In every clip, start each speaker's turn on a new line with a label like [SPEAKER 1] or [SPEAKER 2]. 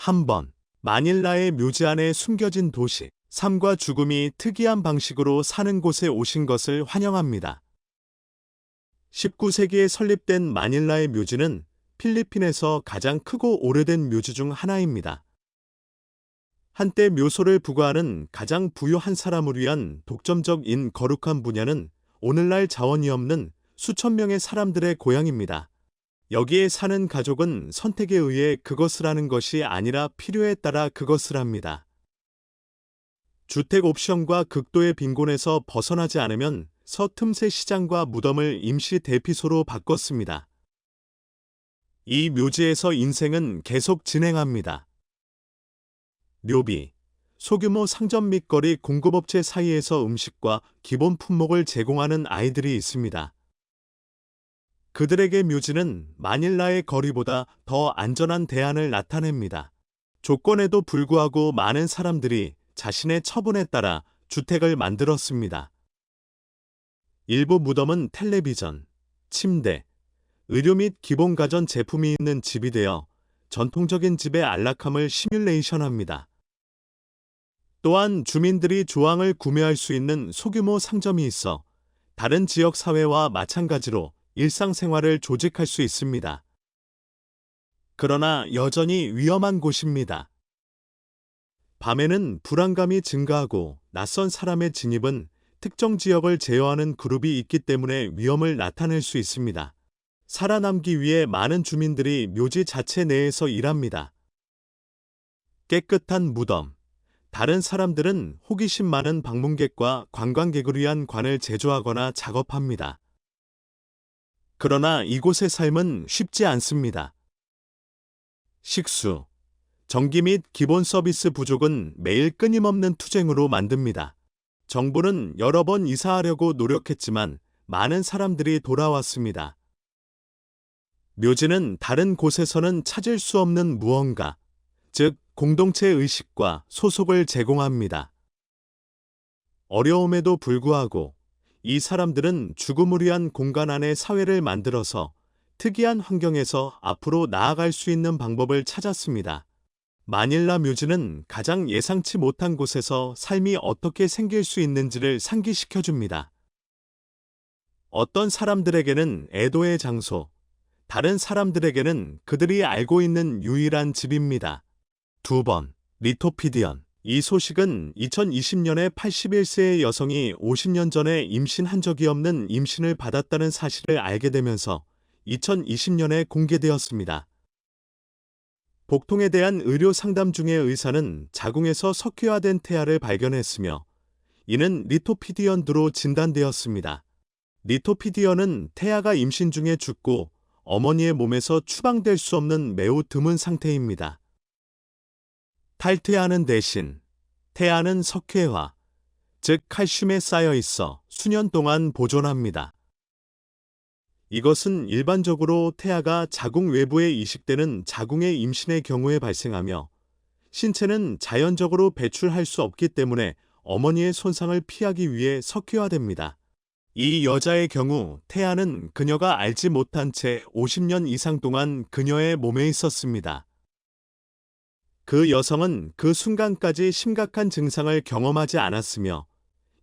[SPEAKER 1] 한 번, 마닐라의 묘지 안에 숨겨진 도시, 삶과 죽음이 특이한 방식으로 사는 곳에 오신 것을 환영합니다. 19세기에 설립된 마닐라의 묘지는 필리핀에서 가장 크고 오래된 묘지 중 하나입니다. 한때 묘소를 부과하는 가장 부유한 사람을 위한 독점적인 거룩한 분야는 오늘날 자원이 없는 수천 명의 사람들의 고향입니다. 여기에 사는 가족은 선택에 의해 그것을 하는 것이 아니라 필요에 따라 그것을 합니다. 주택 옵션과 극도의 빈곤에서 벗어나지 않으면 서틈새 시장과 무덤을 임시 대피소로 바꿨습니다. 이 묘지에서 인생은 계속 진행합니다. 묘비, 소규모 상점 및 거리 공급업체 사이에서 음식과 기본 품목을 제공하는 아이들이 있습니다. 그들에게 묘지는 마닐라의 거리보다 더 안전한 대안을 나타냅니다. 조건에도 불구하고 많은 사람들이 자신의 처분에 따라 주택을 만들었습니다. 일부 무덤은 텔레비전, 침대, 의료 및 기본 가전 제품이 있는 집이 되어 전통적인 집의 안락함을 시뮬레이션합니다. 또한 주민들이 조항을 구매할 수 있는 소규모 상점이 있어 다른 지역 사회와 마찬가지로 일상생활을 조직할 수 있습니다. 그러나 여전히 위험한 곳입니다. 밤에는 불안감이 증가하고 낯선 사람의 진입은 특정 지역을 제어하는 그룹이 있기 때문에 위험을 나타낼 수 있습니다. 살아남기 위해 많은 주민들이 묘지 자체 내에서 일합니다. 깨끗한 무덤. 다른 사람들은 호기심 많은 방문객과 관광객을 위한 관을 제조하거나 작업합니다. 그러나 이곳의 삶은 쉽지 않습니다. 식수, 전기 및 기본 서비스 부족은 매일 끊임없는 투쟁으로 만듭니다. 정부는 여러 번 이사하려고 노력했지만 많은 사람들이 돌아왔습니다. 묘지는 다른 곳에서는 찾을 수 없는 무언가, 즉 공동체 의식과 소속을 제공합니다. 어려움에도 불구하고 이 사람들은 죽음을 위한 공간 안에 사회를 만들어서 특이한 환경에서 앞으로 나아갈 수 있는 방법을 찾았습니다. 마닐라 뮤즈는 가장 예상치 못한 곳에서 삶이 어떻게 생길 수 있는지를 상기시켜 줍니다. 어떤 사람들에게는 애도의 장소, 다른 사람들에게는 그들이 알고 있는 유일한 집입니다. 두 번, 리토피디언. 이 소식은 2020년에 81세의 여성이 50년 전에 임신한 적이 없는 임신을 받았다는 사실을 알게 되면서 2020년에 공개되었습니다. 복통에 대한 의료 상담 중에 의사는 자궁에서 석회화된 태아를 발견했으며 이는 리토피디언드로 진단되었습니다. 리토피디언은 태아가 임신 중에 죽고 어머니의 몸에서 추방될 수 없는 매우 드문 상태입니다. 탈퇴하는 대신 태아는 석회화, 즉 칼슘에 쌓여 있어 수년 동안 보존합니다. 이것은 일반적으로 태아가 자궁 외부에 이식되는 자궁의 임신의 경우에 발생하며 신체는 자연적으로 배출할 수 없기 때문에 어머니의 손상을 피하기 위해 석회화됩니다. 이 여자의 경우 태아는 그녀가 알지 못한 채 50년 이상 동안 그녀의 몸에 있었습니다. 그 여성은 그 순간까지 심각한 증상을 경험하지 않았으며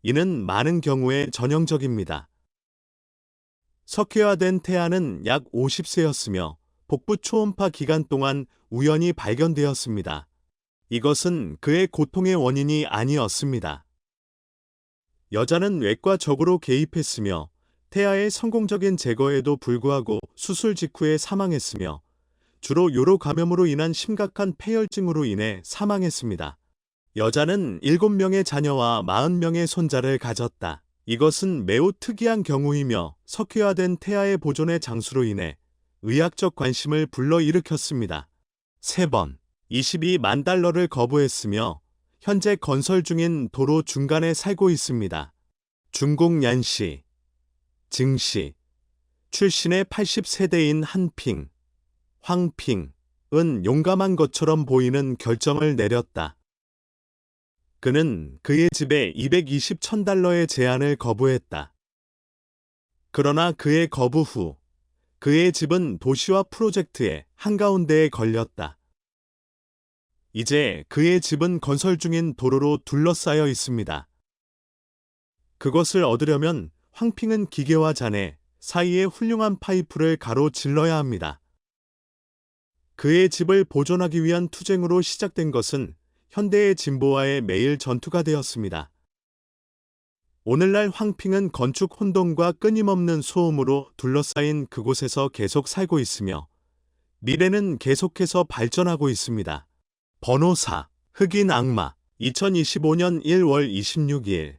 [SPEAKER 1] 이는 많은 경우에 전형적입니다. 석회화된 태아는 약 50세였으며 복부 초음파 기간 동안 우연히 발견되었습니다. 이것은 그의 고통의 원인이 아니었습니다. 여자는 외과적으로 개입했으며 태아의 성공적인 제거에도 불구하고 수술 직후에 사망했으며 주로 요로 감염으로 인한 심각한 폐혈증으로 인해 사망했습니다. 여자는 7명의 자녀와 40명의 손자를 가졌다. 이것은 매우 특이한 경우이며 석회화된 태아의 보존의 장수로 인해 의학적 관심을 불러일으켰습니다. 3번, 22만 달러를 거부했으며 현재 건설 중인 도로 중간에 살고 있습니다. 중국 얀시, 증시, 출신의 80세대인 한핑, 황핑은 용감한 것처럼 보이는 결정을 내렸다. 그는 그의 집에 220천 달러의 제안을 거부했다. 그러나 그의 거부 후 그의 집은 도시화 프로젝트의 한가운데에 걸렸다. 이제 그의 집은 건설 중인 도로로 둘러싸여 있습니다. 그것을 얻으려면 황핑은 기계와 잔해 사이에 훌륭한 파이프를 가로질러야 합니다. 그의 집을 보존하기 위한 투쟁으로 시작된 것은 현대의 진보와의 매일 전투가 되었습니다. 오늘날 황핑은 건축 혼돈과 끊임없는 소음으로 둘러싸인 그곳에서 계속 살고 있으며 미래는 계속해서 발전하고 있습니다. 번호 4. 흑인 악마 2025년 1월 26일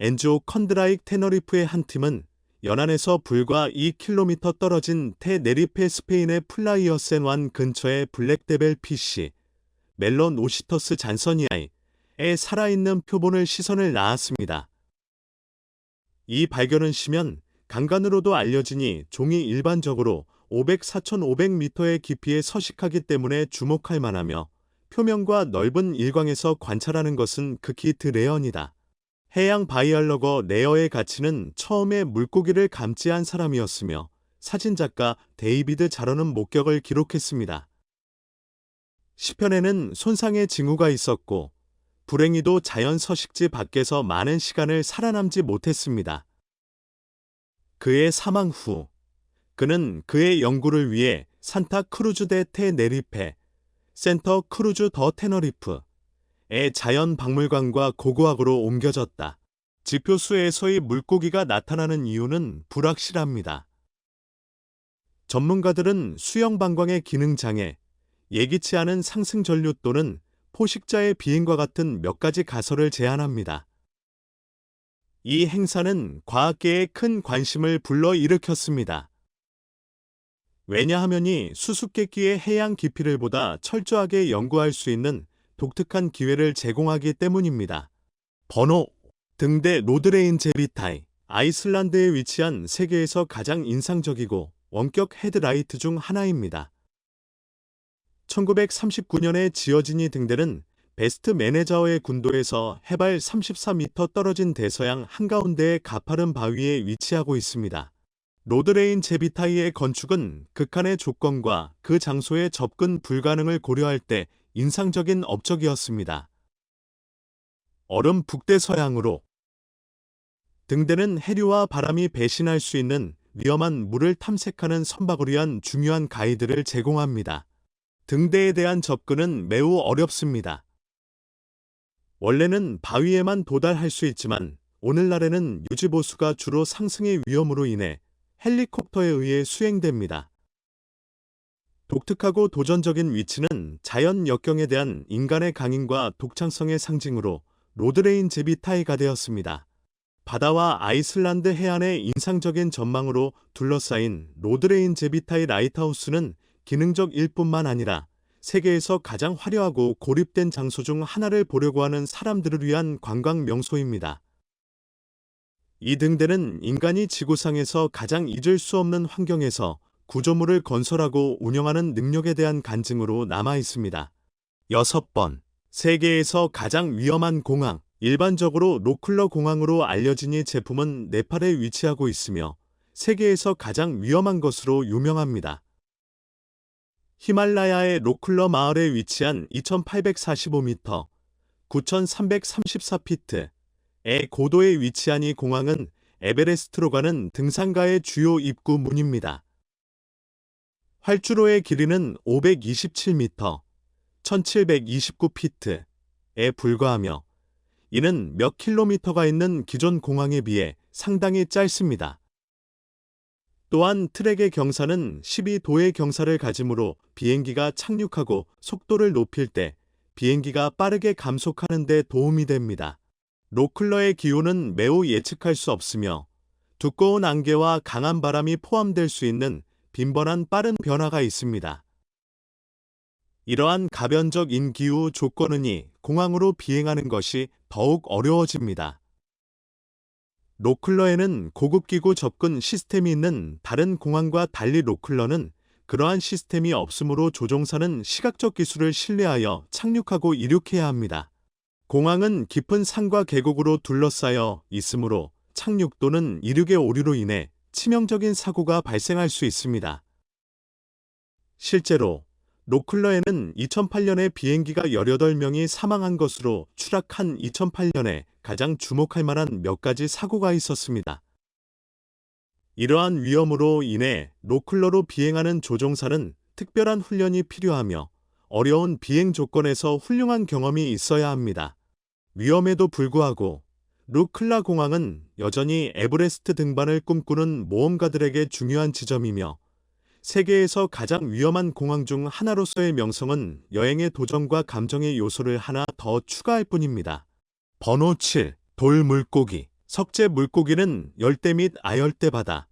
[SPEAKER 1] 엔조 컨드라익 테너리프의 한 팀은 연안에서 불과 2km 떨어진 테네리페 스페인의 플라이어 센완 근처의 블랙데벨 PC 멜론 오시터스 잔서니아이에 살아있는 표본을 시선을 낳았습니다. 이 발견은 시면 강간으로도 알려지니 종이 일반적으로 500, 4,500m의 깊이에 서식하기 때문에 주목할 만하며 표면과 넓은 일광에서 관찰하는 것은 극히 드레언이다. 해양 바이알러거 네어의 가치는 처음에 물고기를 감지한 사람이었으며 사진작가 데이비드 자러는 목격을 기록했습니다. 시편에는 손상의 징후가 있었고 불행히도 자연 서식지 밖에서 많은 시간을 살아남지 못했습니다. 그의 사망 후 그는 그의 연구를 위해 산타 크루즈 대 테네리페, 센터 크루즈 더 테너리프 의 자연 박물관과 고고학으로 옮겨졌다. 지표수에서의 물고기가 나타나는 이유는 불확실합니다. 전문가들은 수영 방광의 기능 장애, 예기치 않은 상승 전류 또는 포식자의 비행과 같은 몇 가지 가설을 제안합니다. 이 행사는 과학계에 큰 관심을 불러일으켰습니다. 왜냐하면 이 수수께끼의 해양 깊이를 보다 철저하게 연구할 수 있는 독특한 기회를 제공하기 때문입니다. 번호 등대 로드레인 제비타이 아이슬란드에 위치한 세계에서 가장 인상적이고 원격 헤드라이트 중 하나입니다. 1939년에 지어진 이 등대는 베스트 매네저의 군도에서 해발 34m 떨어진 대서양 한가운데의 가파른 바위에 위치하고 있습니다. 로드레인 제비타이의 건축은 극한의 조건과 그 장소의 접근 불가능을 고려할 때 인상적인 업적이었습니다. 얼음 북대서양으로 등대는 해류와 바람이 배신할 수 있는 위험한 물을 탐색하는 선박을 위한 중요한 가이드를 제공합니다. 등대에 대한 접근은 매우 어렵습니다. 원래는 바위에만 도달할 수 있지만 오늘날에는 유지보수가 주로 상승의 위험으로 인해 헬리콥터에 의해 수행됩니다. 독특하고 도전적인 위치는 자연 역경에 대한 인간의 강인과 독창성의 상징으로 로드레인 제비타이가 되었습니다. 바다와 아이슬란드 해안의 인상적인 전망으로 둘러싸인 로드레인 제비타이 라이트하우스는 기능적 일뿐만 아니라 세계에서 가장 화려하고 고립된 장소 중 하나를 보려고 하는 사람들을 위한 관광 명소입니다. 이 등대는 인간이 지구상에서 가장 잊을 수 없는 환경에서 구조물을 건설하고 운영하는 능력에 대한 간증으로 남아 있습니다. 6번. 세계에서 가장 위험한 공항. 일반적으로 로클러 공항으로 알려진 이 제품은 네팔에 위치하고 있으며 세계에서 가장 위험한 것으로 유명합니다. 히말라야의 로클러 마을에 위치한 2845m, 9334피트, 의 고도에 위치한 이 공항은 에베레스트로 가는 등산가의 주요 입구 문입니다. 활주로의 길이는 527m, 1729피트에 불과하며 이는 몇 킬로미터가 있는 기존 공항에 비해 상당히 짧습니다. 또한 트랙의 경사는 12도의 경사를 가지므로 비행기가 착륙하고 속도를 높일 때 비행기가 빠르게 감속하는 데 도움이 됩니다. 로클러의 기온은 매우 예측할 수 없으며 두꺼운 안개와 강한 바람이 포함될 수 있는 빈번한 빠른 변화가 있습니다. 이러한 가변적 인기후 조건은이 공항으로 비행하는 것이 더욱 어려워집니다. 로클러에는 고급기구 접근 시스템이 있는 다른 공항과 달리 로클러는 그러한 시스템이 없으므로 조종사는 시각적 기술을 신뢰하여 착륙하고 이륙해야 합니다. 공항은 깊은 산과 계곡으로 둘러싸여 있으므로 착륙 또는 이륙의 오류로 인해 치명적인 사고가 발생할 수 있습니다. 실제로 로클러에는 2008년에 비행기가 18명이 사망한 것으로 추락한 2008년에 가장 주목할 만한 몇 가지 사고가 있었습니다. 이러한 위험으로 인해 로클러로 비행하는 조종사는 특별한 훈련이 필요하며 어려운 비행 조건에서 훌륭한 경험이 있어야 합니다. 위험에도 불구하고 루클라 공항은 여전히 에베레스트 등반을 꿈꾸는 모험가들에게 중요한 지점이며 세계에서 가장 위험한 공항 중 하나로서의 명성은 여행의 도전과 감정의 요소를 하나 더 추가할 뿐입니다. 번호 7. 돌 물고기. 석재 물고기는 열대 및 아열대 바다,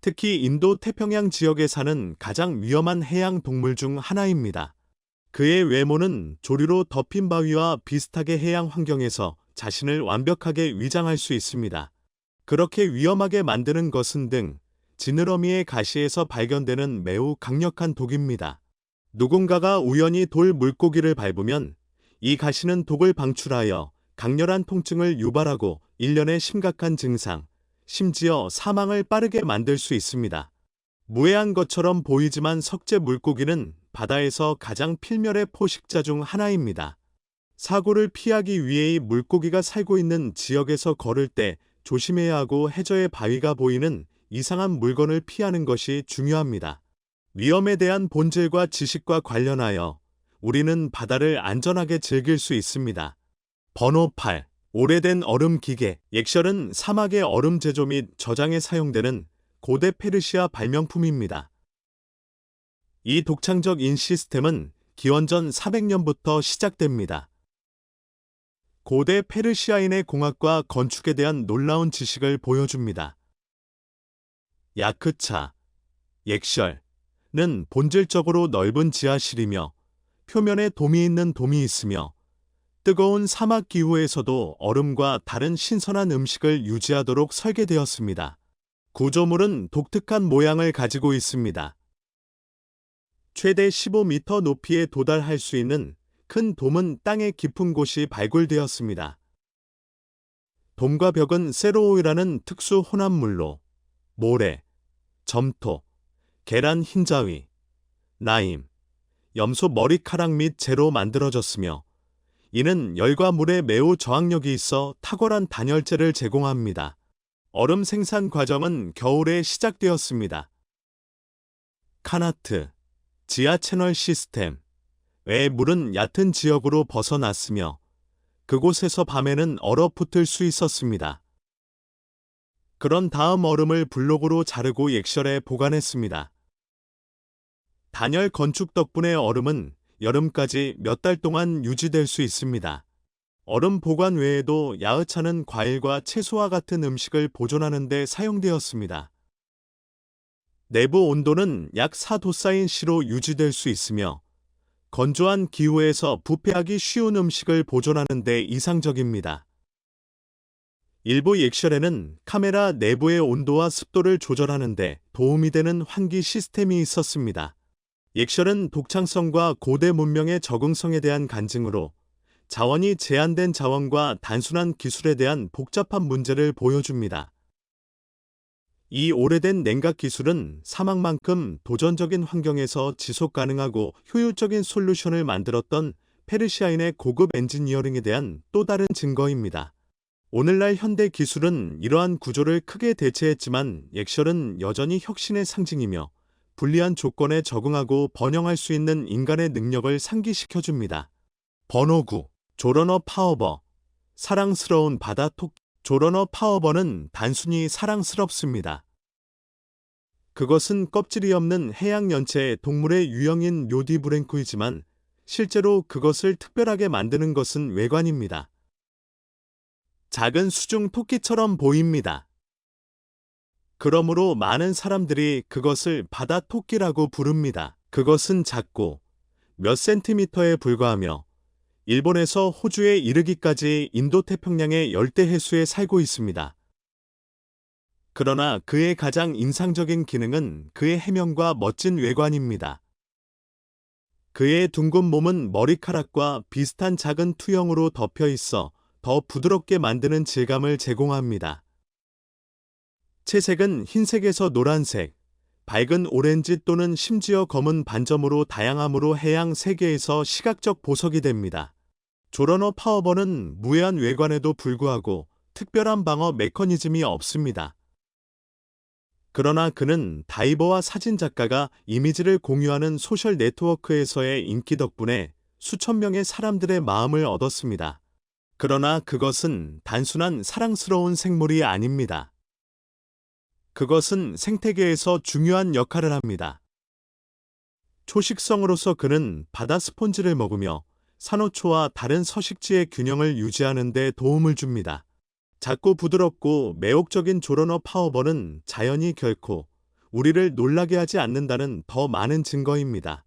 [SPEAKER 1] 특히 인도 태평양 지역에 사는 가장 위험한 해양 동물 중 하나입니다. 그의 외모는 조류로 덮인 바위와 비슷하게 해양 환경에서 자신을 완벽하게 위장할 수 있습니다. 그렇게 위험하게 만드는 것은 등 지느러미의 가시에서 발견되는 매우 강력한 독입니다. 누군가가 우연히 돌 물고기를 밟으면 이 가시는 독을 방출하여 강렬한 통증을 유발하고 일련의 심각한 증상, 심지어 사망을 빠르게 만들 수 있습니다. 무해한 것처럼 보이지만 석재 물고기는 바다에서 가장 필멸의 포식자 중 하나입니다. 사고를 피하기 위해 이 물고기가 살고 있는 지역에서 걸을 때 조심해야 하고 해저의 바위가 보이는 이상한 물건을 피하는 것이 중요합니다. 위험에 대한 본질과 지식과 관련하여 우리는 바다를 안전하게 즐길 수 있습니다. 번호 8. 오래된 얼음 기계. 액셜은 사막의 얼음 제조 및 저장에 사용되는 고대 페르시아 발명품입니다. 이 독창적 인 시스템은 기원전 400년부터 시작됩니다. 고대 페르시아인의 공학과 건축에 대한 놀라운 지식을 보여줍니다. 야크차, 액셜은 본질적으로 넓은 지하실이며 표면에 돔이 있는 돔이 있으며 뜨거운 사막 기후에서도 얼음과 다른 신선한 음식을 유지하도록 설계되었습니다. 구조물은 독특한 모양을 가지고 있습니다. 최대 15m 높이에 도달할 수 있는 큰 돔은 땅의 깊은 곳이 발굴되었습니다. 돔과 벽은 세로오이라는 특수 혼합물로 모래, 점토, 계란 흰자위, 라임, 염소 머리카락 및 재로 만들어졌으며 이는 열과 물에 매우 저항력이 있어 탁월한 단열재를 제공합니다. 얼음 생산 과정은 겨울에 시작되었습니다. 카나트, 지하 채널 시스템, 외 물은 얕은 지역으로 벗어났으며 그곳에서 밤에는 얼어붙을 수 있었습니다. 그런 다음 얼음을 블록으로 자르고 액셜에 보관했습니다. 단열 건축 덕분에 얼음은 여름까지 몇 달 동안 유지될 수 있습니다. 얼음 보관 외에도 야흐차는 과일과 채소와 같은 음식을 보존하는 데 사용되었습니다. 내부 온도는 약 4도사인 시로 유지될 수 있으며 건조한 기후에서 부패하기 쉬운 음식을 보존하는 데 이상적입니다. 일부 액셜에는 카메라 내부의 온도와 습도를 조절하는 데 도움이 되는 환기 시스템이 있었습니다. 액셜은 독창성과 고대 문명의 적응성에 대한 간증으로 자원이 제한된 자원과 단순한 기술에 대한 복잡한 문제를 보여줍니다. 이 오래된 냉각 기술은 사막만큼 도전적인 환경에서 지속 가능하고 효율적인 솔루션을 만들었던 페르시아인의 고급 엔지니어링에 대한 또 다른 증거입니다. 오늘날 현대 기술은 이러한 구조를 크게 대체했지만 액셜은 여전히 혁신의 상징이며 불리한 조건에 적응하고 번영할 수 있는 인간의 능력을 상기시켜줍니다. 번호 9. 조러너 파워버. 사랑스러운 바다 토끼. 조러너 파워버는 단순히 사랑스럽습니다. 그것은 껍질이 없는 해양 연체의 동물의 유형인 요디브랭크이지만 실제로 그것을 특별하게 만드는 것은 외관입니다. 작은 수중 토끼처럼 보입니다. 그러므로 많은 사람들이 그것을 바다 토끼라고 부릅니다. 그것은 작고 몇 센티미터에 불과하며 일본에서 호주에 이르기까지 인도 태평양의 열대 해수에 살고 있습니다. 그러나 그의 가장 인상적인 기능은 그의 해명과 멋진 외관입니다. 그의 둥근 몸은 머리카락과 비슷한 작은 투영으로 덮여 있어 더 부드럽게 만드는 질감을 제공합니다. 채색은 흰색에서 노란색, 밝은 오렌지 또는 심지어 검은 반점으로 다양함으로 해양 세계에서 시각적 보석이 됩니다. 조러너 파워버는 무해한 외관에도 불구하고 특별한 방어 메커니즘이 없습니다. 그러나 그는 다이버와 사진작가가 이미지를 공유하는 소셜 네트워크에서의 인기 덕분에 수천 명의 사람들의 마음을 얻었습니다. 그러나 그것은 단순한 사랑스러운 생물이 아닙니다. 그것은 생태계에서 중요한 역할을 합니다. 초식성으로서 그는 바다 스폰지를 먹으며 산호초와 다른 서식지의 균형을 유지하는 데 도움을 줍니다. 작고 부드럽고 매혹적인 조러너 파워버는 자연이 결코 우리를 놀라게 하지 않는다는 더 많은 증거입니다.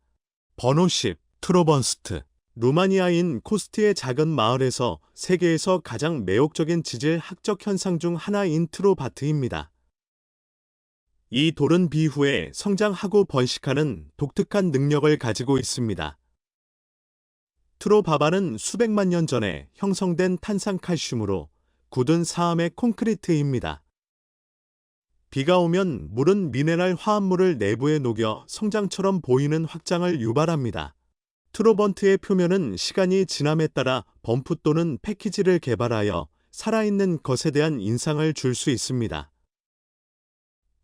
[SPEAKER 1] 번호 10. 트로번스트 루마니아인 코스트의 작은 마을에서 세계에서 가장 매혹적인 지질 학적 현상 중 하나인 트로바트입니다. 이 돌은 비후에 성장하고 번식하는 독특한 능력을 가지고 있습니다. 트로바바는 수백만 년 전에 형성된 탄산칼슘으로 굳은 사암의 콘크리트입니다. 비가 오면 물은 미네랄 화합물을 내부에 녹여 성장처럼 보이는 확장을 유발합니다. 트로번트의 표면은 시간이 지남에 따라 범프 또는 패키지를 개발하여 살아있는 것에 대한 인상을 줄 수 있습니다.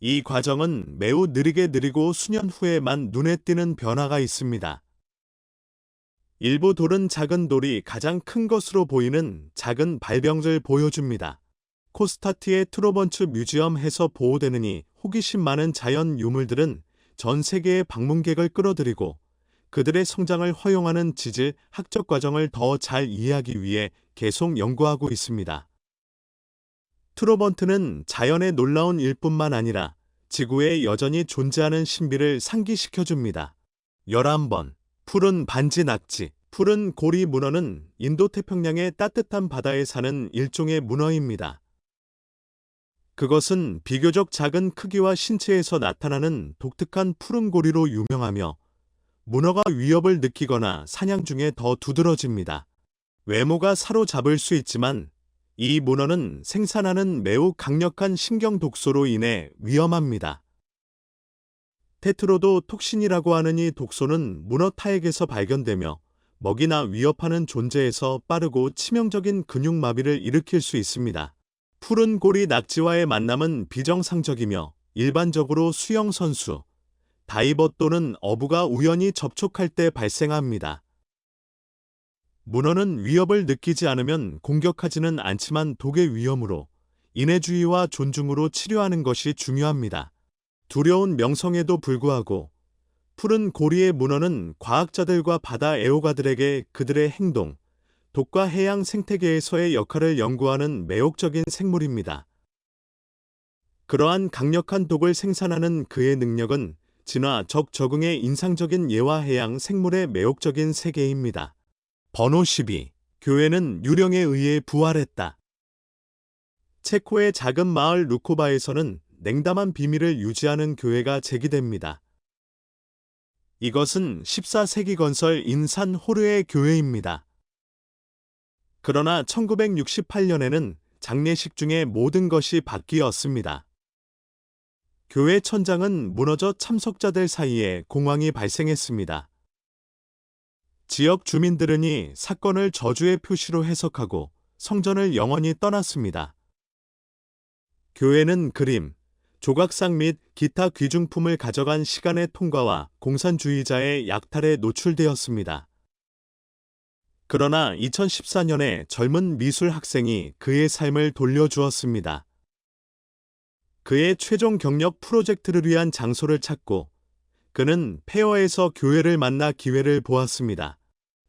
[SPEAKER 1] 이 과정은 매우 느리게 느리고 수년 후에만 눈에 띄는 변화가 있습니다. 일부 돌은 작은 돌이 가장 큰 것으로 보이는 작은 발병을 보여줍니다. 코스타티의 트로번츠 뮤지엄에서 보호되느니 호기심 많은 자연 유물들은 전 세계의 방문객을 끌어들이고 그들의 성장을 허용하는 지질 학적 과정을 더 잘 이해하기 위해 계속 연구하고 있습니다. 트로번트는 자연의 놀라운 일뿐만 아니라 지구에 여전히 존재하는 신비를 상기시켜줍니다. 11번 푸른 반지 낙지 푸른 고리 문어는 인도태평양의 따뜻한 바다에 사는 일종의 문어입니다. 그것은 비교적 작은 크기와 신체에서 나타나는 독특한 푸른 고리로 유명하며 문어가 위협을 느끼거나 사냥 중에 더 두드러집니다. 외모가 사로잡을 수 있지만 이 문어는 생산하는 매우 강력한 신경 독소로 인해 위험합니다. 테트로도 톡신이라고 하는 이 독소는 문어 타액에서 발견되며 먹이나 위협하는 존재에서 빠르고 치명적인 근육마비를 일으킬 수 있습니다. 푸른 고리 낙지와의 만남은 비정상적이며 일반적으로 수영선수, 다이버 또는 어부가 우연히 접촉할 때 발생합니다. 문어는 위협을 느끼지 않으면 공격하지는 않지만 독의 위험으로 인해주의와 존중으로 치료하는 것이 중요합니다. 두려운 명성에도 불구하고 푸른 고리의 문어는 과학자들과 바다 애호가들에게 그들의 행동, 독과 해양 생태계에서의 역할을 연구하는 매혹적인 생물입니다. 그러한 강력한 독을 생산하는 그의 능력은 진화 적 적응의 인상적인 예와 해양 생물의 매혹적인 세계입니다. 번호 12. 교회는 유령에 의해 부활했다. 체코의 작은 마을 루코바에서는 냉담한 비밀을 유지하는 교회가 제기됩니다. 이것은 14세기 건설 인산 호르의 교회입니다. 그러나 1968년에는 장례식 중에 모든 것이 바뀌었습니다. 교회 천장은 무너져 참석자들 사이에 공황이 발생했습니다. 지역 주민들은 이 사건을 저주의 표시로 해석하고 성전을 영원히 떠났습니다. 교회는 그림, 조각상 및 기타 귀중품을 가져간 시간의 통과와 공산주의자의 약탈에 노출되었습니다. 그러나 2014년에 젊은 미술 학생이 그의 삶을 돌려주었습니다. 그의 최종 경력 프로젝트를 위한 장소를 찾고 그는 페어에서 교회를 만나 기회를 보았습니다.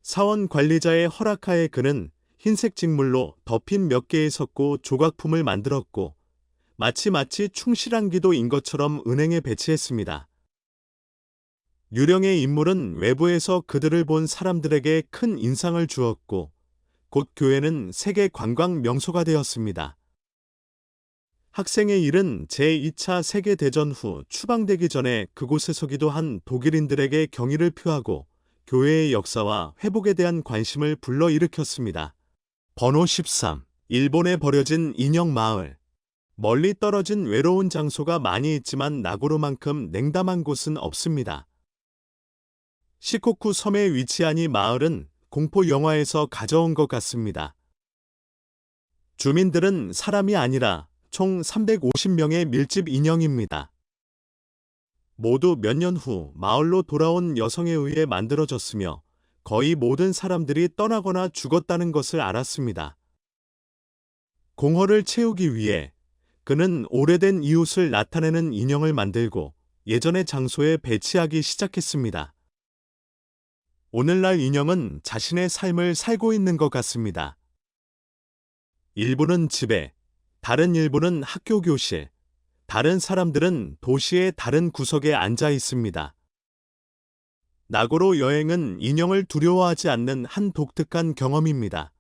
[SPEAKER 1] 사원 관리자의 허락하에 그는 흰색 직물로 덮인 몇 개의 석고 조각품을 만들었고 마치 마치 충실한 기도인 것처럼 은행에 배치했습니다. 유령의 인물은 외부에서 그들을 본 사람들에게 큰 인상을 주었고 곧 교회는 세계 관광 명소가 되었습니다. 학생의 일은 제2차 세계대전 후 추방되기 전에 그곳에서기도 한 독일인들에게 경의를 표하고 교회의 역사와 회복에 대한 관심을 불러일으켰습니다. 번호 13. 일본에 버려진 인형 마을. 멀리 떨어진 외로운 장소가 많이 있지만 나고로만큼 냉담한 곳은 없습니다. 시코쿠 섬에 위치한 이 마을은 공포 영화에서 가져온 것 같습니다. 주민들은 사람이 아니라 총 350명의 밀집 인형입니다. 모두 몇 년 후 마을로 돌아온 여성에 의해 만들어졌으며 거의 모든 사람들이 떠나거나 죽었다는 것을 알았습니다. 공허를 채우기 위해 그는 오래된 이웃을 나타내는 인형을 만들고 예전의 장소에 배치하기 시작했습니다. 오늘날 인형은 자신의 삶을 살고 있는 것 같습니다. 일부는 집에, 다른 일부는 학교 교실, 다른 사람들은 도시의 다른 구석에 앉아 있습니다. 나고로 여행은 인형을 두려워하지 않는 한 독특한 경험입니다.